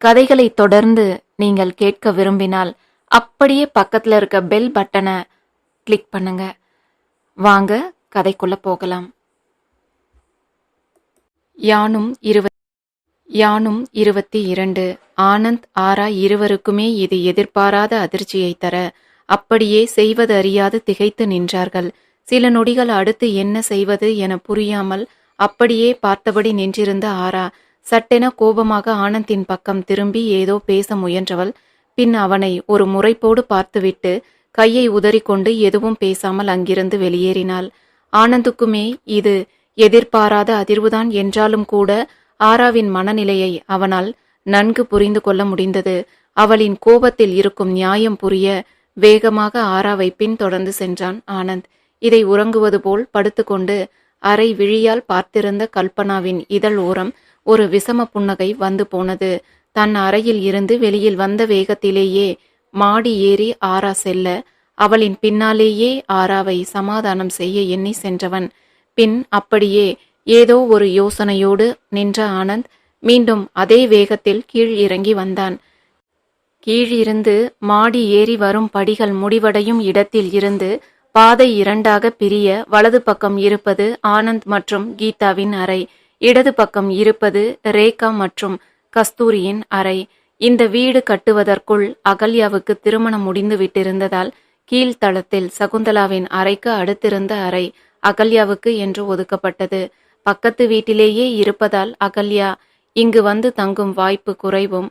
கதைகளை தொடர்ந்து நீங்கள் கேட்க விரும்பினால் அப்படியே பக்கத்துல இருக்க பெல் பட்டனை கிளிக் பண்ணுங்க. வாங்க கதைக்குள்ள போகலாம். யானும் இருவ யானும் இருபத்தி இரண்டு ஆனந்த் ஆரா இருவருக்குமே இது எதிர்பாராத அதிர்ச்சியை தர அப்படியே செய்வது அறியாது திகைத்து நின்றார்கள். சில நொடிகள் அடுத்து என்ன செய்வது என புரியாமல் அப்படியே பார்த்தபடி நின்றிருந்த ஆரா சட்டென கோபமாக ஆனந்தின் பக்கம் திரும்பி ஏதோ பேச முயன்றவள் பின் அவனை ஒரு முறைப்போடு பார்த்துவிட்டு கையை உதறிக்கொண்டு எதுவும் பேசாமல் அங்கிருந்து வெளியேறினாள். ஆனந்துக்குமே இது எதிர்பாராத அதிர்வுதான் என்றாலும் கூட ஆராவின் மனநிலையை அவனால் நன்கு புரிந்து கொள்ள முடிந்தது. அவளின் கோபத்தில் இருக்கும் நியாயம் புரிய வேகமாக ஆராவை பின்தொடர்ந்து சென்றான் ஆனந்த். இதை உறங்குவது போல் படுத்துக்கொண்டு அரை விழியால் பார்த்திருந்த கல்பனாவின் இதழ் ஓரம் ஒரு விஷம புன்னகை வந்து போனது. தன் அறையில் இருந்து வெளியில் வந்த வேகத்திலேயே மாடி ஏறி ஆரா செல்ல அவளின் பின்னாலேயே ஆராவை சமாதானம் செய்ய எண்ணி சென்றவன். பின் அப்படியே ஏதோ ஒரு யோசனையோடு நின்ற ஆனந்த் மீண்டும் அதே வேகத்தில் கீழ் இறங்கி வந்தான். கீழிருந்து மாடி ஏறி வரும் படிகள் முடிவடையும் இடத்தில் இருந்து பாதை இரண்டாக பிரிய வலது பக்கம் இருப்பது ஆனந்த் மற்றும் கீதாவின் அறை. இடது பக்கம் இருப்பது ரேகா மற்றும் கஸ்தூரியின் அறை. இந்த வீடு கட்டுவதற்குள் அகல்யாவுக்கு திருமணம் முடிந்து விட்டிருந்ததால் கீழ்த்தளத்தில் சகுந்தலாவின் அறைக்கு அடுத்திருந்த அறை அகல்யாவுக்கு என்று ஒதுக்கப்பட்டது. பக்கத்து வீட்டிலேயே இருப்பதால் அகல்யா இங்கு வந்து தங்கும் வாய்ப்பு குறைவும்.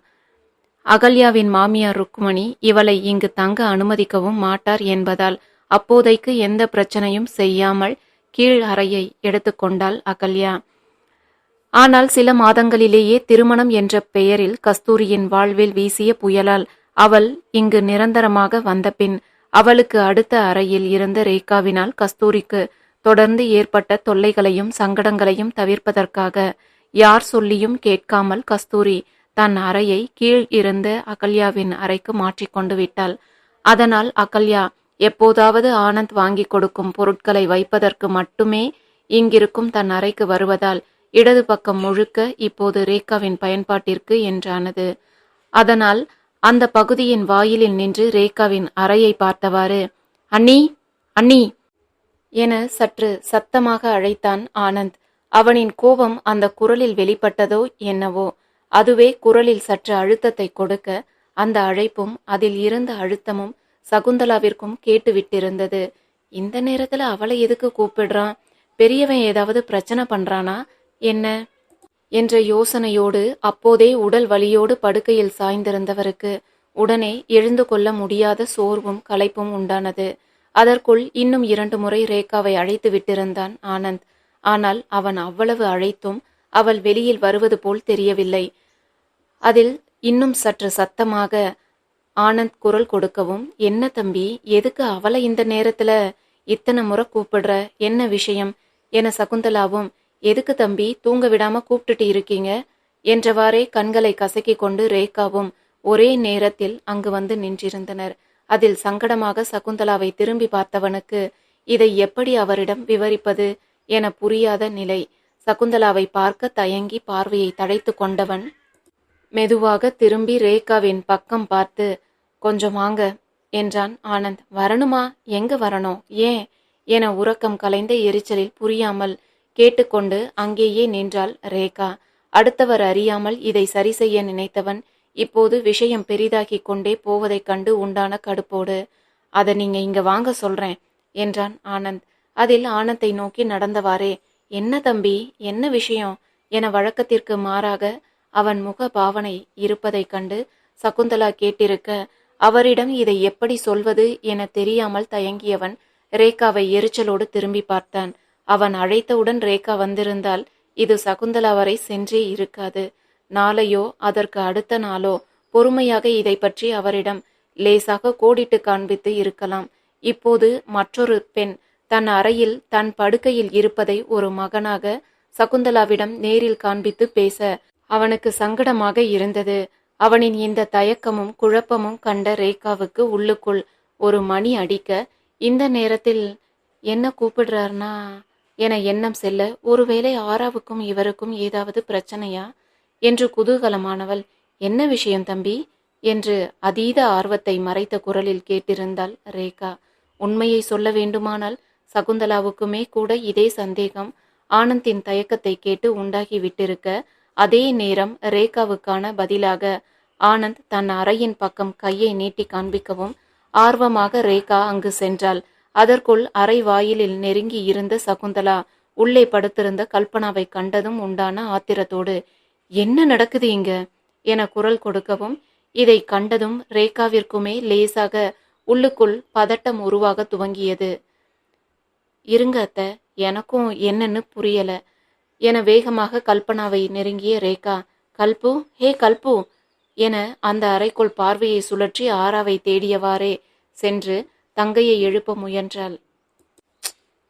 அகல்யாவின் மாமியார் ருக்மணி இவளை இங்கு தங்க அனுமதிக்கவும் மாட்டார் என்பதால் அப்போதைக்கு எந்த பிரச்சனையும் செய்யாமல் கீழ் அறையை எடுத்துக்கொண்டாள் அகல்யா. ஆனால் சில மாதங்களிலேயே திருமணம் என்ற பெயரில் கஸ்தூரியின் வாழ்வில் வீசிய புயலால் அவள் இங்கு நிரந்தரமாக வந்தபின் அவளுக்கு அடுத்த அறையில் இருந்த ரேகாவினால் கஸ்தூரிக்கு தொடர்ந்து ஏற்பட்ட தொல்லைகளையும் சங்கடங்களையும் தவிர்ப்பதற்காக யார் சொல்லியும் கேட்காமல் கஸ்தூரி தன் அறையை கீழ் இருந்த அகல்யாவின் அறைக்கு மாற்றிக்கொண்டு விட்டாள். அதனால் அகல்யா எப்போதாவது ஆனந்த் வாங்கி கொடுக்கும் பொருட்களை வைப்பதற்கு மட்டுமே இங்கிருக்கும் தன் அறைக்கு வருவதால் இடது பக்கம் முழுக்க இப்போது ரேகாவின் பயன்பாட்டிற்கு என்றானது. அதனால் அந்த பகுதியின் வாயிலில் நின்று ரேகாவின் அறையை பார்த்தவாறு அண்ணி அண்ணி! என சற்று சத்தமாக அழைத்தான் ஆனந்த். அவனின் கோபம் அந்த குரலில் வெளிப்பட்டதோ என்னவோ அதுவே குரலில் சற்று அழுத்தத்தை கொடுக்க அந்த அழைப்பும் அதில் இருந்த அழுத்தமும் சகுந்தலாவிற்கும் கேட்டுவிட்டிருந்தது. இந்த நேரத்துல அவளை எதுக்கு கூப்பிடுறான்? பெரியவன் ஏதாவது பிரச்சனை பண்றானா? என்ன? என்ற யோசனையோடு அப்போதே உடல் வலியோடு படுக்கையில் சாய்ந்திருந்தவருக்கு உடனே எழுந்து கொள்ள முடியாத சோர்வும் களைப்பும் உண்டானது. அதற்குள் இன்னும் இரண்டு முறை ரேகாவை அழைத்து விட்டிருந்தான் ஆனந்த். ஆனால் அவன் அவ்வளவு அழைத்தும் அவள் வெளியில் வருவது போல் தெரியவில்லை. அதில் இன்னும் சற்று சத்தமாக ஆனந்த் குரல் கொடுக்கவும். என்ன தம்பி எதுக்கு அவளை இந்த நேரத்துல இத்தனை முறை கூப்பிடுற? என்ன விஷயம்? என சகுந்தலாவும் எதுக்கு தம்பி தூங்க விடாம கூப்பிட்டுட்டு இருக்கீங்க? என்றவாறே கண்களை கசக்கி கொண்டு ரேகாவும் ஒரே நேரத்தில் அங்கு வந்து நின்றிருந்தனர். அதில் சங்கடமாக சகுந்தலாவை திரும்பி பார்த்தவனுக்கு இதை எப்படி அவரிடம் விவரிப்பது? என புரியாத நிலை. சகுந்தலாவை பார்க்க தயங்கி பார்வையை தடைத்து கொண்டவன் மெதுவாக திரும்பி ரேகாவின் பக்கம் பார்த்து கொஞ்சம் வாங்க என்றான் ஆனந்த். வரணுமா? எங்க வரணும்? ஏன்? என உறக்கம் கலைந்த எரிச்சலில் புரியாமல் கேட்டுக்கொண்டு அங்கேயே நின்றாள் ரேகா. அடுத்தவர் அறியாமல் இதை சரி செய்ய நினைத்தவன் இப்போது விஷயம் பெரிதாகிக் கொண்டே போவதைக் கண்டு உண்டான கடுப்போடு அதை நீங்க இங்க வாங்க சொல்றேன் என்றான் ஆனந்த். அதில் ஆனந்தை நோக்கி நடந்தவாறே என்ன தம்பி என்ன விஷயம்? என வழக்கத்திற்கு மாறாக அவன் முக பாவனை இருப்பதைக் கண்டு சகுந்தலா கேட்டிருக்க அவரிடம் இதை எப்படி சொல்வது? என தெரியாமல் தயங்கியவன் ரேகாவை எரிச்சலோடு திரும்பி பார்த்தான். அவன் அழைத்தவுடன் ரேகா வந்திருந்தால் இது சகுந்தலா வரை சென்றே இருக்காது. நாளையோ அதற்கு அடுத்த நாளோ பொறுமையாக இதை பற்றி அவரிடம் லேசாக கோடிட்டு காண்பித்து இருக்கலாம். இப்போது மற்றொரு பெண் தன் அறையில் தன் படுக்கையில் இருப்பதை ஒரு மகனாக சகுந்தலாவிடம் நேரில் காண்பித்து பேச அவனுக்கு சங்கடமாக இருந்தது. அவனின் இந்த தயக்கமும் குழப்பமும் கண்ட ரேகாவுக்கு உள்ளுக்குள் ஒரு மணி அடிக்க இந்த நேரத்தில் என்ன கூப்பிடுறாருனா? என எண்ணம் செல்ல ஒருவேளை ஆராவுக்கும் இவருக்கும் ஏதாவது பிரச்சனையா? என்று குதூகலமானவள் என்ன விஷயம் தம்பி? என்று அதீத ஆர்வத்தை மறைத்த குரலில் கேட்டிருந்தாள் ரேகா. உண்மையை சொல்ல வேண்டுமானால் சகுந்தலாவுக்குமே கூட இதே சந்தேகம். ஆனந்தின் தயக்கத்தை கேட்டு உண்டாகி விட்டிருக்க அதே நேரம் ரேகாவுக்கான பதிலாக ஆனந்த் தன் அறையின் பக்கம் கையை நீட்டி காண்பிக்கவும் ஆர்வமாக ரேகா அங்கு சென்றாள். அதற்குள் அறை வாயிலில் நெருங்கி இருந்த சகுந்தலா உள்ளே படுத்திருந்த கல்பனாவை கண்டதும் உண்டான ஆத்திரத்தோடு என்ன நடக்குது இங்க? என குரல் கொடுக்கவும் இதை கண்டதும் ரேகாவிற்குமே லேசாக உள்ளுக்குள் பதட்டம் உருவாக துவங்கியது. இருங்க அத்த எனக்கும் என்னன்னு புரியல என வேகமாக கல்பனாவை நெருங்கிய ரேகா கல்பு ஹே கல்பு என அந்த அறைக்குள் பார்வையை சுழற்றி ஆராவை தேடியவாறே சென்று தங்கையை எழுப்ப முயன்றாள்.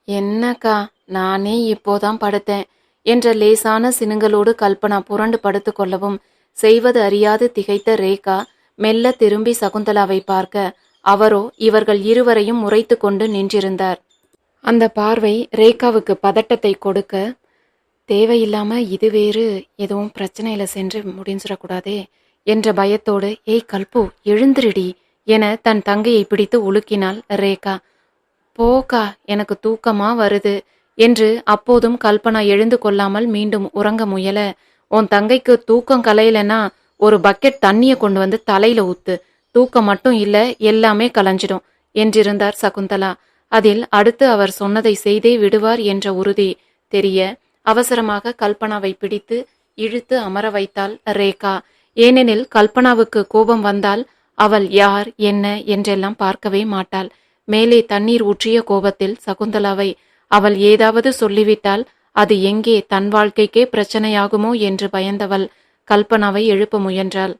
என்னக்கா நானே இப்போதான் படுத்தேன் என்ற லேசான சினுங்களோடு கல்பனா புரண்டு படுத்து கொள்ளவும் செய்வது அறியாது திகைத்த ரேகா மெல்ல திரும்பி சகுந்தலாவை பார்க்க அவரோ இவர்கள் இருவரையும் முறைத்து கொண்டு நின்றிருந்தார். அந்த பார்வை ரேகாவுக்கு பதட்டத்தை கொடுக்க தேவையில்லாம இது வேறு எதுவும் பிரச்சனையில சென்று முடிஞ்சிடக்கூடாதே என்ற பயத்தோடு ஏய் கல்பு எழுந்திருடி என தன் தங்கையை பிடித்து உலுக்கினாள். ரேகா போக்கா எனக்கு தூக்கமா வருது என்று அப்போதும் கல்பனா எழுந்து கொள்ளாமல் மீண்டும் உறங்க முயல. உன் தங்கைக்கு தூக்கம் கலையிலனா ஒரு பக்கெட் தண்ணியை கொண்டு வந்து தலையில ஊத்து. தூக்கம் மட்டும் இல்ல எல்லாமே கலைஞ்சிடும் என்றிருந்தார் சகுந்தலா. அதில் அடுத்து அவர் சொன்னதை செய்தே விடுவார் என்ற உறுதி தெரிய அவசரமாக கல்பனாவை பிடித்து இழுத்து அமர வைத்தாள் ரேகா. ஏனெனில் கல்பனாவுக்கு கோபம் வந்தால் அவள் யார் என்ன என்றெல்லாம் பார்க்கவே மாட்டாள். மேலே தண்ணீர் ஊற்றிய கோபத்தில் சகுந்தலாவை அவள் ஏதாவது சொல்லிவிட்டால் அது எங்கே தன் வாழ்க்கைக்கே பிரச்சனையாகுமோ என்று பயந்தவள் கல்பனாவை எழுப்ப முயன்றாள்.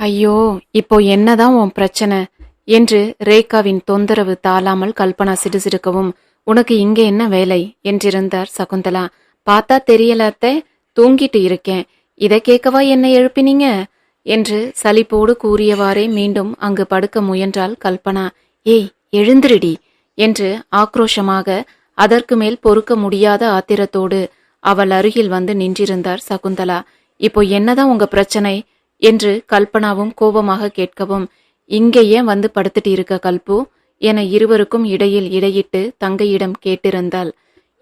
ஐயோ இப்போ என்னதான் உன் பிரச்சனை? என்று ரேகாவின் தொந்தரவு தாளாமல் கல்பனா சிடுசிடுக்கவும் உனக்கு இங்கே என்ன வேலை? என்றிருந்தார் சகுந்தலா. பார்த்தா தெரியலைத்தை தூங்கிட்டு இருக்கேன். இதை கேட்கவா என்னை எழுப்பினீங்க? என்று சலிப்போடு கூறியவாறே மீண்டும் அங்கு படுக்க முயன்றாள் கல்பனா. ஏய் எழுந்திருடி என்று ஆக்ரோஷமாக அதற்கு மேல் பொறுக்க முடியாத ஆத்திரத்தோடு அவள் அருகில் வந்து நின்றிருந்தார் சகுந்தலா. இப்போ என்னதான் உங்க பிரச்சனை? என்று கல்பனாவும் கோபமாக கேட்கவும் இங்கே ஏன் வந்து படுத்துட்டு இருக்க கல்பு? என இருவருக்கும் இடையில் இடையிட்டு தங்கையிடம் கேட்டிருந்தாள்.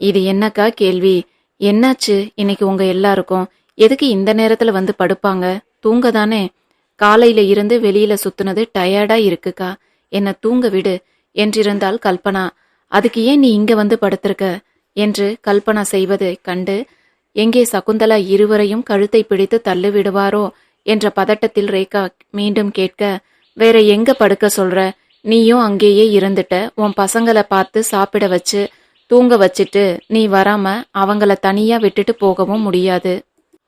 இது என்னக்கா கேள்வி? என்னாச்சு? இன்னைக்கு உங்க எல்லாருக்கும்? எதுக்கு இந்த நேரத்துல வந்து படுப்பாங்க? தூங்க தானே காலையில இருந்து வெளியில சுத்துனது டயர்டா இருக்குக்கா. என்ன தூங்க விடு என்றிருந்தாள் கல்பனா. அதுக்கு ஏன் நீ இங்க வந்து படுத்திருக்க? என்று கல்பனா செய்வதை கண்டு எங்கே சகுந்தலா இருவரையும் கழுத்தை பிடித்து தள்ளிவிடுவாரோ என்ற பதட்டத்தில் ரேகா மீண்டும் கேட்க வேற எங்க படுக்க சொல்ற? நீயும் அங்கேயே இருந்துட்ட உன் பசங்களை பார்த்து சாப்பிட வச்சு தூங்க வச்சிட்டு நீ வராம அவங்கள தனியா விட்டுட்டு போகவும் முடியாது.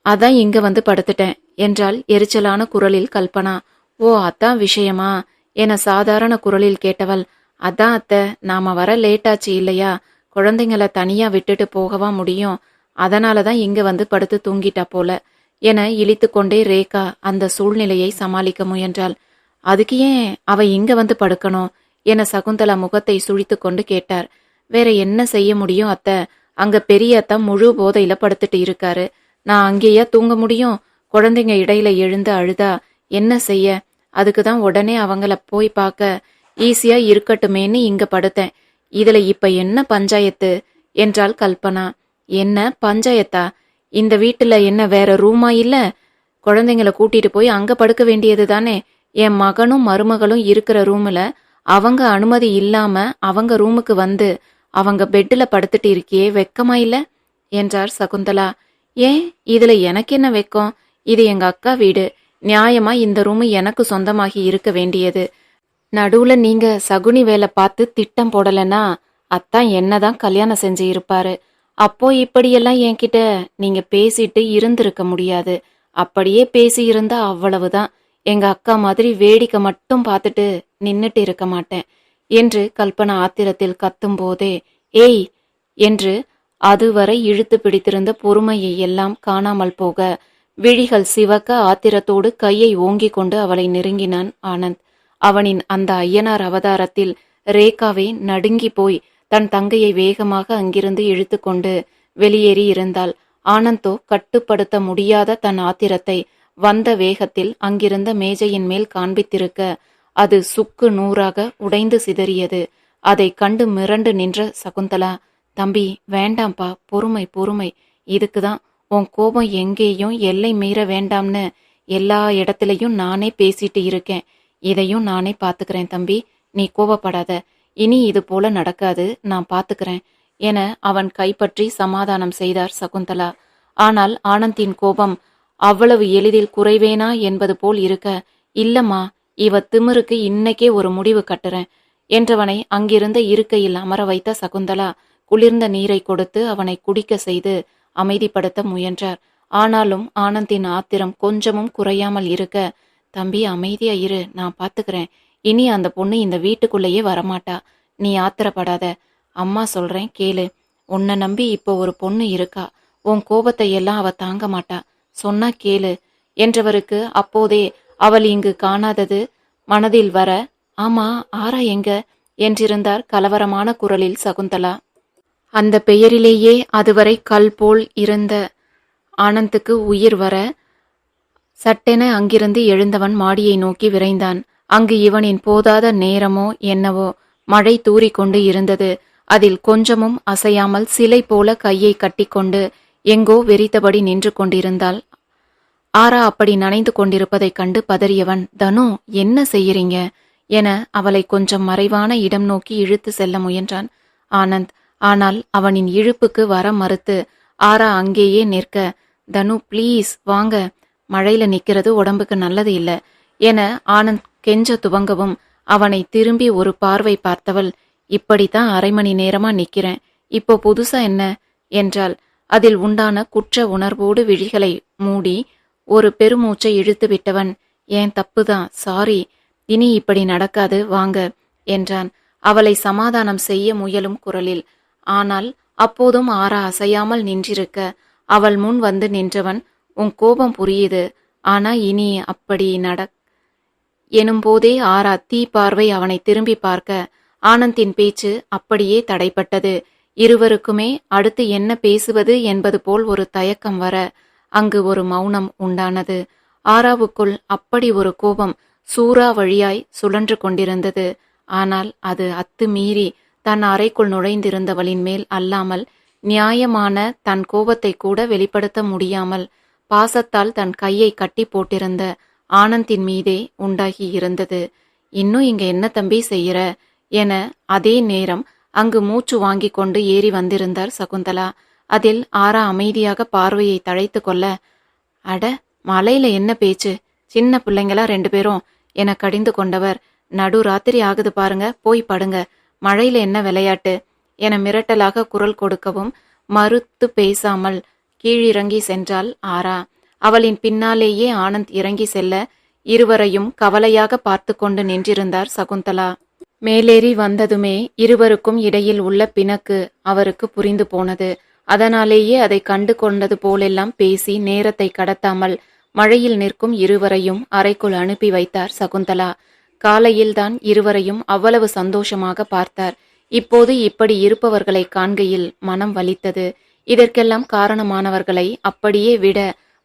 அதான் இங்க வந்து படுத்துட்டேன். என்றால் எரிச்சலான குரலில் கல்பனா. ஓ அதான் விஷயமா? என சாதாரண குரலில் கேட்டவள். அதான் அத்தை நாம வர லேட்டாச்சு இல்லையா? குழந்தைங்கள தனியா விட்டுட்டு போகவா முடியும்? அதனால தான் இங்க வந்து படுத்து தூங்கிட்டா போல என இழித்து கொண்டே ரேகா அந்த சூழ்நிலையை சமாளிக்க முயன்றாள். அதுக்கு ஏன் அவ இங்க வந்து படுக்கணும்? என சகுந்தலா முகத்தை சுழித்து கொண்டு கேட்டார். வேற என்ன செய்ய முடியும் அத்தை? அங்க பெரிய அத்தா முழு போதையில படுத்துட்டு இருக்காரு. நான் அங்கேயா தூங்க முடியும்? குழந்தைங்க இடையில எழுந்து அழுதா என்ன செய்ய? அதுக்கு தான் உடனே அவங்கள போய் பார்க்க ஈஸியா இருக்கட்டுமேன்னு இங்க படுத்தேன். இதுல இப்ப என்ன பஞ்சாயத்து? என்றாள் கல்பனா. என்ன பஞ்சாயத்தா? இந்த வீட்டுல என்ன வேற ரூமா இல்ல? குழந்தைங்கள கூட்டிட்டு போய் அங்க படுக்க வேண்டியது தானே? என் மகனும் மருமகளும் இருக்கிற ரூம்ல அவங்க அனுமதி இல்லாம அவங்க ரூமுக்கு வந்து அவங்க பெட்டில் படுத்துட்டு இருக்கியே வெக்கமா இல்ல? என்றார் சகுந்தலா. ஏன்? இதுல எனக்கு என்ன வெக்கம்? இது எங்க அக்கா வீடு. நியாயமா இந்த ரூம் எனக்கு சொந்தமாகி இருக்க வேண்டியது. நடுவுல நீங்க சகுனி வேலை பார்த்து திட்டம் போடலனா அத்தான் என்னதான் கல்யாணம் செஞ்சு இருப்பாரு. அப்போ இப்படியெல்லாம் என்கிட்ட நீங்க பேசிட்டு இருந்திருக்க முடியாது. அப்படியே பேசி இருந்தா அவ்வளவுதான். எங்க அக்கா மாதிரி வேடிக்கை மட்டும் பார்த்துட்டு நின்னுட்டு இருக்க மாட்டேன் என்று கல்பனா ஆத்திரத்தில் கத்தும் போதே ஏய் என்று அதுவரை இழுத்து பிடித்திருந்த பொறுமையை எல்லாம் காணாமல் போக விழிகள் சிவக்க ஆத்திரத்தோடு கையை ஓங்கிக் கொண்டு அவளை நெருங்கினான் ஆனந்த். அவனின் அந்த ஐயனார் அவதாரத்தில் ரேகாவே நடுங்கி போய் தன் தங்கையை வேகமாக அங்கிருந்து இழுத்துக்கொண்டு வெளியேறி இருந்தாள். ஆனந்தோ கட்டுப்படுத்த முடியாத தன் ஆத்திரத்தை வந்த வேகத்தில் அங்கிருந்த மேஜையின் மேல் காண்பித்திருக்க அது சுக்கு நூறாக உடைந்து சிதறியது. அதை கண்டு மிரண்டு நின்ற சகுந்தலா தம்பி வேண்டாம்பா பொறுமை பொறுமை இதுக்குதான் உன் கோபம் எங்கேயும் எல்லை மீற வேண்டாம்னு எல்லா இடத்துலையும் நானே பேசிட்டு இருக்கேன். இதையும் நானே பார்த்துக்கிறேன் தம்பி. நீ கோபப்படாத இனி இது போல நடக்காது. நான் பார்த்துக்கிறேன் என அவன் கைப்பற்றி சமாதானம் செய்தார் சகுந்தலா. ஆனால் ஆனந்தின் கோபம் அவ்வளவு எளிதில் குறைவேனா என்பது போல் இருக்க இல்லம்மா இவ திமிருக்கு இன்னைக்கே ஒரு முடிவு கட்டுறேன் என்றவனை அங்கிருந்த இருக்கையில் அமர வைத்த சகுந்தலா குளிர்ந்த நீரை கொடுத்து அவனை குடிக்க செய்து அமைதிப்படுத்த முயன்றார். ஆனாலும் ஆனந்தின் ஆத்திரம் கொஞ்சமும் குறையாமல் இருக்க தம்பி அமைதியா இரு நான் பாத்துக்கிறேன். இனி அந்த பொண்ணு இந்த வீட்டுக்குள்ளேயே வரமாட்டா. நீ ஆத்திரப்படாத. அம்மா சொல்றேன் கேளு. உன்னை நம்பி இப்போ ஒரு பொண்ணு இருக்கா. உன் கோபத்தை எல்லாம் அவ தாங்க மாட்டா. சொன்னா கேளு. என்றவருக்கு அப்போதே அவள் இங்கு காணாதது மனதில் வர ஆமா ஆரா எங்க? என்றிருந்தார் கலவரமான குரலில் சகுந்தலா. அந்த பெயரிலேயே அதுவரை கல் போல் இருந்த ஆனந்துக்கு உயிர் வர சட்டென அங்கிருந்து எழுந்தவன் மாடியை நோக்கி விரைந்தான். அங்கு இவனின் போதாத நேரமோ என்னவோ மழை தூறிக்கொண்டு இருந்தது. அதில் கொஞ்சமும் அசையாமல் சிலை போல கையை கட்டிக்கொண்டு எங்கோ வெறித்தபடி நின்று கொண்டிருந்தாள். ஆரா அப்படி நனைந்து கொண்டிருப்பதைக் கண்டு பதறியவன் தனு என்ன செய்யறீங்க? என அவளை கொஞ்சம் மறைவான இடம் நோக்கி இழுத்து செல்ல முயன்றான். ஆனந்த் ஆனால் அவனின் இழுப்புக்கு வர மறுத்து ஆரா அங்கேயே நிற்க தனு ப்ளீஸ் வாங்க. மழையில நிக்கிறது உடம்புக்கு நல்லது இல்ல என ஆனந்த் கெஞ்ச துவங்கவும் அவனை திரும்பி ஒரு பார்வை பார்த்தவள் இப்படித்தான் அரை மணி நேரமா நிக்கிறேன். இப்போ புதுசா என்ன? என்றாள். அதில் உண்டான குற்ற உணர்வோடு விழிகளை மூடி ஒரு பெருமூச்சை இழுத்து விட்டவன் ஏன் தப்புதான்? சாரி. இனி இப்படி நடக்காது. வாங்க என்றான். அவளை சமாதானம் செய்ய முயலும் குரலில் ஆனால் அப்போதும் ஆறா அசையாமல் நின்றிருக்க அவள் முன் வந்து நின்றவன் உன் கோபம் புரியுது ஆனா இனி அப்படி நட எனும்போதே ஆரா தீ பார்வை அவனை திரும்பி பார்க்க ஆனந்தின் பேச்சு அப்படியே தடைப்பட்டது. இருவருக்குமே அடுத்து என்ன பேசுவது என்பது போல் ஒரு தயக்கம் வர அங்கு ஒரு மௌனம் உண்டானது. ஆராவுக்குள் அப்படி ஒரு கோபம் சூறா வழியாய் சுழன்று கொண்டிருந்தது. ஆனால் அது அத்துமீறி தன் அறைக்குள் நுழைந்திருந்தவளின் மேல் அல்லாமல் நியாயமான தன் கோபத்தை கூட வெளிப்படுத்த முடியாமல் பாசத்தால் தன் கையை கட்டி போட்டிருந்த ஆனந்தின் மீதே உண்டாகி இருந்தது. இன்னும் இங்க என்ன தம்பி செய்யற? என அதே நேரம் அங்கு மூச்சு வாங்கி கொண்டு ஏறி வந்திருந்தார் சகுந்தலா. அதில் ஆரா அமைதியாக பார்வையை தழைத்து கொள்ள அட மலையில என்ன பேச்சு? சின்ன பிள்ளைங்களா ரெண்டு பேரும்? என கடிந்து கொண்டவர் நடு ராத்திரி ஆகுது பாருங்க போய் படுங்க. மழையில என்ன விளையாட்டு? என மிரட்டலாக குரல் கொடுக்கவும் மறுத்து பேசாமல் கீழிறங்கி சென்றாள் ஆரா. அவளின் பின்னாலேயே ஆனந்த் இறங்கி செல்ல இருவரையும் கவலையாக பார்த்து கொண்டு நின்றிருந்தார் சகுந்தலா. மேலேறி வந்ததுமே இருவருக்கும் இடையில் உள்ள பிணக்கு அவருக்கு புரிந்து போனது. அதனாலேயே அதை கண்டு கொண்டது போலெல்லாம் பேசி நேரத்தை கடத்தாமல் மழையில் நிற்கும் இருவரையும் அறைக்குள் அனுப்பி வைத்தார் சகுந்தலா. காலையில்தான் இருவரையும் அவ்வளவு சந்தோஷமாக பார்த்தார். இப்போது இப்படி இருப்பவர்களை காண்கையில் மனம் வலித்தது. இதற்கெல்லாம் காரணமானவர்களை அப்படியே விட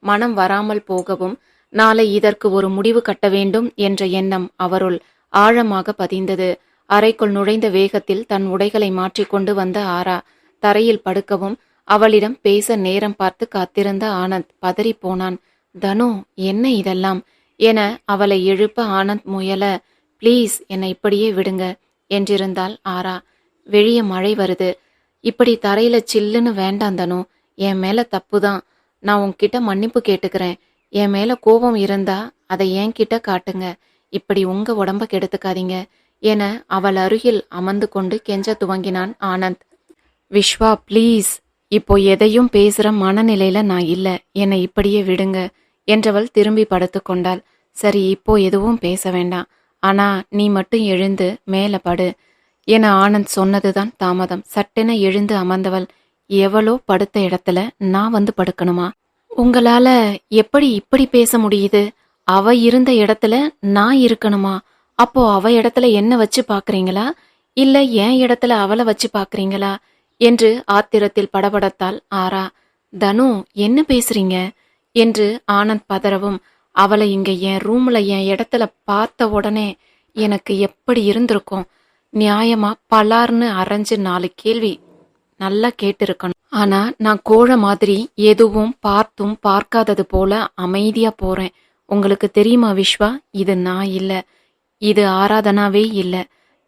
மனம் வராமல் போகவும் நாளை இதற்கு ஒரு முடிவு கட்ட வேண்டும் என்ற எண்ணம் அவருள் ஆழமாக பதிந்தது. அறைக்குள் நுழைந்த வேகத்தில் தன் உடைகளை மாற்றிக்கொண்டு வந்த ஆரா தரையில் படுக்கவும் அவளிடம் பேச நேரம் பார்த்து காத்திருந்த ஆனந்த் பதறிப்போனான் தனு என்ன இதெல்லாம்? என அவளை எழுப்ப ஆனந்த் முயல ப்ளீஸ் என்னை இப்படியே விடுங்க என்றிருந்தாள் ஆரா. வெளிய மழை வருது. இப்படி தரையில சில்லுன்னு வேண்டாம் தனு. என் மேல தப்புதான். நான் உன்கிட்ட மன்னிப்பு கேட்டுக்கிறேன். என் மேல கோபம் இருந்தா அதை என்கிட்ட காட்டுங்க. இப்படி உங்க உடம்ப கெடுத்துக்காதீங்க என அவள் அருகில் அமர்ந்து கொண்டு கெஞ்ச துவங்கினான் ஆனந்த். விஸ்வா ப்ளீஸ். இப்போ எதையும் பேசுற மனநிலையில நான் இல்லை. என்னை இப்படியே விடுங்க. என்றவள் திரும்பி படுத்து கொண்டாள். சரி இப்போ எதுவும் பேச வேண்டாம். ஆனா நீ மட்டும் எழுந்து மேலே படு என ஆனந்த் சொன்னதுதான் தாமதம். சட்டென எழுந்து அமர்ந்தவள். எவளோ படுத்த இடத்துல நான் வந்து படுக்கணுமா? உங்களால எப்படி இப்படி பேச முடியுது? அவ இருந்த இடத்துல நான் இருக்கணுமா? அப்போ அவ இடத்துல என்ன வச்சு பாக்குறீங்களா? இல்ல என் இடத்துல அவளை வச்சு பாக்குறீங்களா? என்று ஆத்திரத்தில் படபடத்தாள் ஆரா. தனு என்ன பேசுறீங்க? என்று ஆனந்த் பதறவும் அவளை இங்க என் ரூம்ல என் இடத்துல பார்த்த உடனே எனக்கு எப்படி இருந்திருக்கும்? நியாயமா பலார்னு அரைஞ்சு நாலு கேள்வி நல்லா கேட்டிருக்கணும். ஆனா நான் கோழ மாதிரி எதுவும் பார்த்தும் பார்க்காதது போல அமைதியா போறேன். உங்களுக்கு தெரியுமா விஸ்வா? இது நான் இல்ல. இது ஆராதனாவே இல்ல.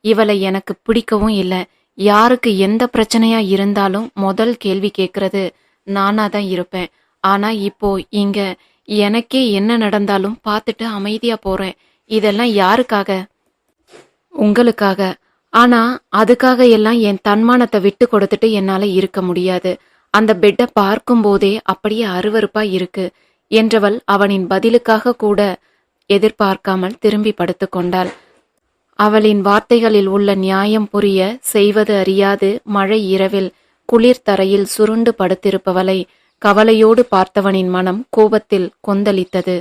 இவளை எனக்கு பிடிக்கவும் இல்ல. யாருக்கு எந்த பிரச்சனையா இருந்தாலும் முதல் கேள்வி கேட்குறது நானா தான் இருப்பேன். ஆனா இப்போ இங்க எனக்கே என்ன நடந்தாலும் பார்த்துட்டு அமைதியா போறேன். இதெல்லாம் யாருக்காக? உங்களுக்காக. ஆனா அதுக்காக எல்லாம் என் தன்மானத்தை விட்டு கொடுத்துட்டு என்னால இருக்க முடியாது. அந்த பெட்டை பார்க்கும் போதே அப்படியே அருவருப்பா இருக்கு என்றவள் அவனின் பதிலுக்காக கூட எதிர்பார்க்காமல் திரும்பி படுத்துக் கொண்டாள். அவளின் வார்த்தைகளில் உள்ள நியாயம் புரிய செய்வது அறியாது மழை இரவில் குளிர் தரையில் சுருண்டு படுத்திருப்பவளை கவலையோடு பார்த்தவனின் மனம் கோபத்தில் கொந்தளித்தது.